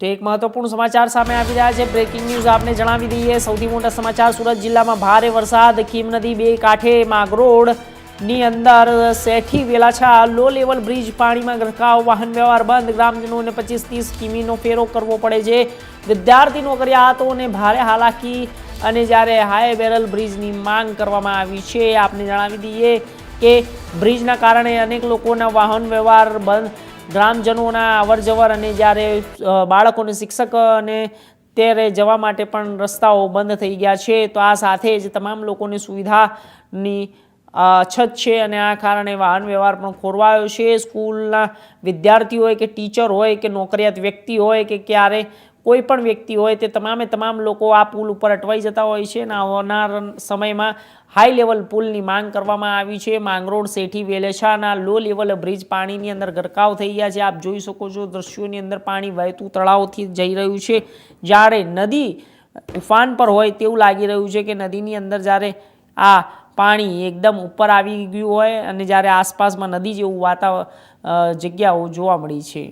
તો એક મહત્વપૂર્ણ સમાચાર સામે આવી રહ્યા છે. બ્રેકિંગ ન્યૂઝ આપને જણાવી દઈએ. સૌથી મોટા સમાચાર સુરત જિલ્લામાં ભારે વરસાદ. ખીમ નદી બે કાંઠે માગરોડની અંદર સેઠી વેલાછા લો લેવલ બ્રિજ પાણીમાં ગરકાવ. વાહન વ્યવહાર બંધ. ગ્રામજનોને પચીસ ત્રીસ કિમીનો ફેરો કરવો પડે છે. વિદ્યાર્થી નોકરિયાતોને ભારે હાલાકી અને જ્યારે હાઈ બેરલ બ્રિજની માંગ કરવામાં આવી છે, આપને જણાવી દઈએ કે બ્રિજના કારણે અનેક લોકોના વાહન વ્યવહાર બંધ ગ્રામજનોના અવર જવર અને જ્યારે બાળકોને શિક્ષક અને ત્યારે જવા માટે પણ રસ્તાઓ બંધ થઈ ગયા છે, તો આ સાથે જ તમામ લોકોની સુવિધાની અછત છે અને આ કારણે વાહન વ્યવહાર પણ ખોરવાયો છે. સ્કૂલના વિદ્યાર્થી હોય કે ટીચર હોય કે નોકરિયાત વ્યક્તિ હોય કે ક્યારે કોઈ પણ વ્યક્તિ હોય તે તમામે તમામ લોકો આ પુલ ઉપર અટવાઈ જતા હોય છે અને આવનાર સમયમાં હાઈ લેવલ પુલની માંગ કરવામાં આવી છે. માંગરોળ, શેઠી વેલેછાના લો લેવલ બ્રિજ પાણીની અંદર ગરકાવ થઈ ગયા છે. આપ જોઈ શકો છો દ્રશ્યોની અંદર પાણી વહેતું તળાવથી જઈ રહ્યું છે. જ્યારે નદી ઉફાન પર હોય તેવું લાગી રહ્યું છે કે નદીની અંદર જ્યારે આ પાણી એકદમ ઉપર આવી ગયું હોય અને જ્યારે આસપાસમાં નદી જેવું વાતાવરણ જગ્યાઓ જોવા મળી છે.